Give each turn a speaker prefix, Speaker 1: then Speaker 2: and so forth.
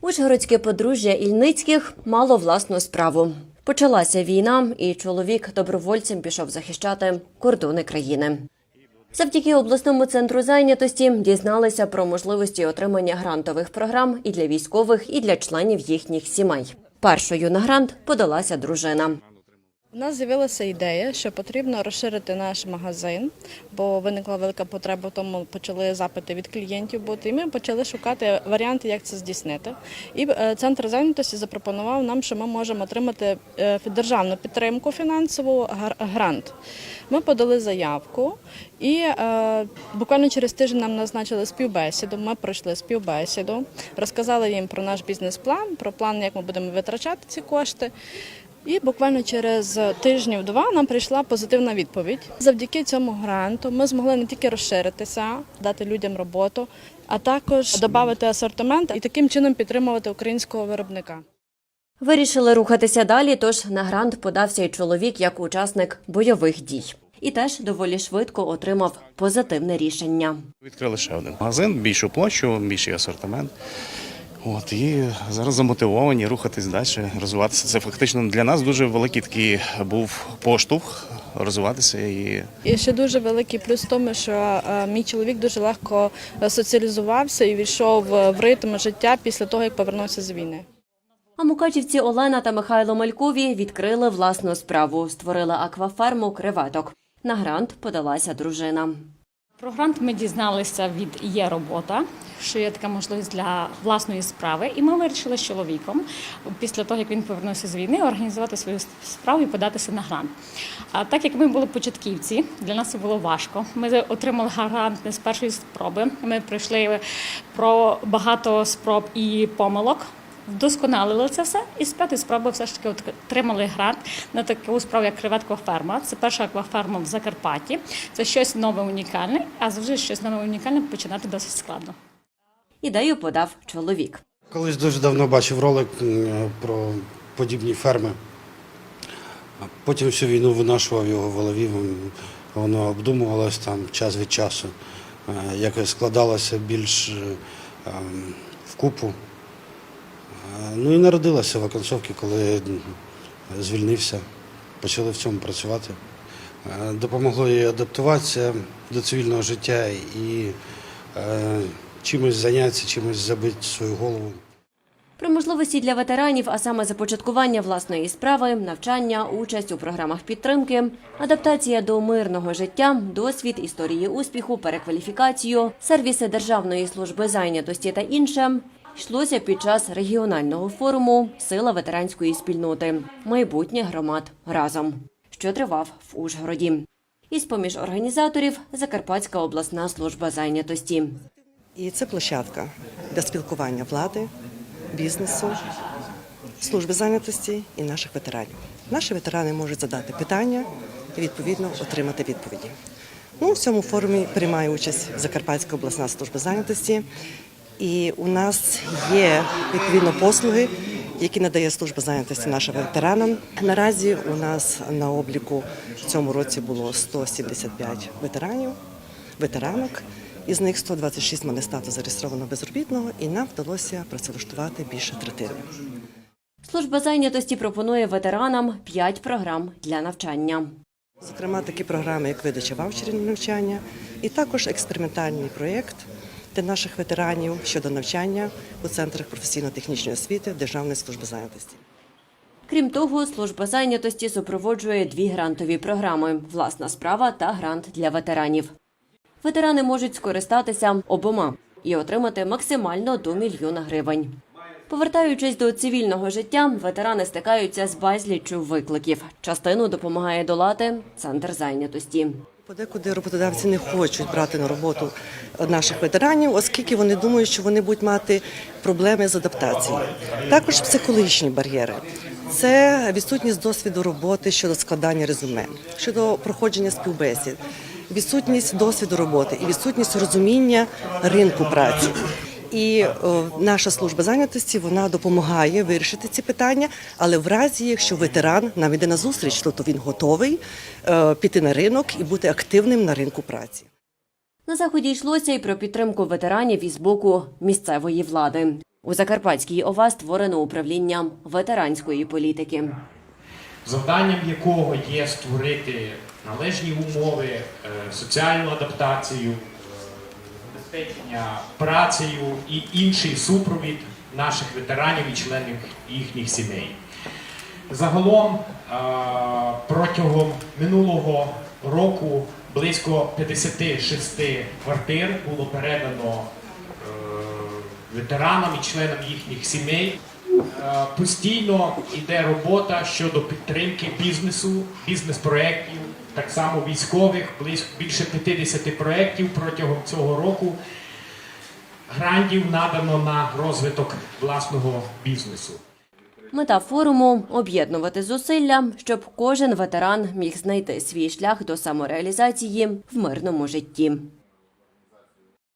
Speaker 1: Ужгородське подружжя Ільницьких мало власну справу. Почалася війна, і чоловік добровольцем пішов захищати кордони країни. Завдяки обласному центру зайнятості дізналися про можливості отримання грантових програм і для військових, і для членів їхніх сімей. Першою на грант подалася дружина.
Speaker 2: У нас з'явилася ідея, що потрібно розширити наш магазин, бо виникла велика потреба тому, почали запити від клієнтів бути. І ми почали шукати варіанти, як це здійснити. І е, центр зайнятості запропонував нам, що ми можемо отримати е, державну підтримку фінансову грант. Ми подали заявку, і е, буквально через тиждень нам назначили співбесіду. Ми пройшли співбесіду, розказали їм про наш бізнес-план, про план, як ми будемо витрачати ці кошти. І буквально через тижнів-два нам прийшла позитивна відповідь. Завдяки цьому гранту ми змогли не тільки розширитися, дати людям роботу, а також додати асортимент і таким чином підтримувати українського виробника.
Speaker 1: Вирішили рухатися далі, тож на грант подався й чоловік як учасник бойових дій. І теж доволі швидко отримав позитивне рішення.
Speaker 3: Відкрили ще один магазин, більшу площу, більший асортимент. От і зараз замотивовані рухатись далі, розвиватися. Це фактично для нас дуже великий такий був поштовх розвиватися і
Speaker 2: І ще дуже великий плюс в тому, що е, мій чоловік дуже легко соціалізувався і війшов в ритм життя після того, як повернувся з війни.
Speaker 1: А мукачівці Олена та Михайло Малькові відкрили власну справу, створили акваферму креветок. На грант подалася дружина.
Speaker 4: Про грант ми дізналися від є робота, що є така можливість для власної справи, і ми вирішили з чоловіком після того, як він повернувся з війни, організувати свою справу і податися на грант. А так як ми були початківці, для нас це було важко. Ми отримали грант не з першої спроби. Ми пройшли про багато спроб і помилок. Вдосконалили це все і з п'ятої спроби все ж таки отримали грант на таку справу, як креветкова ферма. Це перша акваферма в Закарпатті. Це щось нове унікальне, а завжди щось нове унікальне починати досить складно.
Speaker 1: Ідею подав чоловік.
Speaker 5: Колись дуже давно бачив ролик про подібні ферми. Потім всю війну винашував його в голові, воно обдумувалось там час від часу. Е, Якось складалося більш е, ем, вкупу. Ну і народилося в оконцовці, коли звільнився, почали в цьому працювати. Допомогло їй адаптуватися до цивільного життя і чимось зайнятися, чимось забити свою голову.
Speaker 1: Про можливості для ветеранів, а саме започаткування власної справи, навчання, участь у програмах підтримки, адаптація до мирного життя, досвід, історії успіху, перекваліфікацію, сервіси Державної служби зайнятості та інше йшлося під час регіонального форуму Сила ветеранської спільноти майбутнє громад разом, що тривав в Ужгороді. Із поміж організаторів Закарпатська обласна служба зайнятості.
Speaker 6: І це площадка для спілкування влади, бізнесу, служби зайнятості і наших ветеранів. Наші ветерани можуть задати питання і відповідно отримати відповіді. Ну, в цьому форумі приймає участь Закарпатська обласна служба зайнятості. І у нас є відповідно послуги, які надає служба зайнятості нашим ветеранам. Наразі у нас на обліку в цьому році було 175 ветеранів, ветеранок. Із них 126 мали статус зареєстрованого безробітного, і нам вдалося працевлаштувати більше третини.
Speaker 1: Служба зайнятості пропонує ветеранам п'ять програм для навчання.
Speaker 6: Зокрема, такі програми, як видача ваучерів на навчання, і також експериментальний проєкт для наших ветеранів щодо навчання у центрах професійно-технічної освіти Державної служби зайнятості.
Speaker 1: Крім того, служба зайнятості супроводжує дві грантові програми: власна справа та грант для ветеранів. Ветерани можуть скористатися обома і отримати максимально до мільйона гривень. Повертаючись до цивільного життя, ветерани стикаються з безліччю викликів. Частину допомагає долати центр зайнятості.
Speaker 6: Подекуди роботодавці не хочуть брати на роботу наших ветеранів, оскільки вони думають, що вони будуть мати проблеми з адаптацією. Також психологічні бар'єри. Це відсутність досвіду роботи щодо складання резюме, щодо проходження співбесід, відсутність досвіду роботи і відсутність розуміння ринку праці. І о, наша служба зайнятості вона допомагає вирішити ці питання, але в разі, якщо ветеран нам іде на зустріч, то він готовий е, піти на ринок і бути активним на ринку праці.
Speaker 1: На заході йшлося й про підтримку ветеранів із боку місцевої влади. У Закарпатській ОВА створено управління ветеранської політики.
Speaker 7: завданням якого є створити належні умови, е, соціальну адаптацію, е, забезпечення працею і інший супровід наших ветеранів і членів їхніх сімей. Загалом е, протягом минулого року близько 56 квартир було передано е, ветеранам і членам їхніх сімей. Е, Постійно йде робота щодо підтримки бізнесу, бізнес-проєктів, так само військових, більше 50 проєктів протягом цього року. Грантів надано на розвиток власного бізнесу.
Speaker 1: Мета форуму об'єднувати зусилля, щоб кожен ветеран міг знайти свій шлях до самореалізації в мирному житті.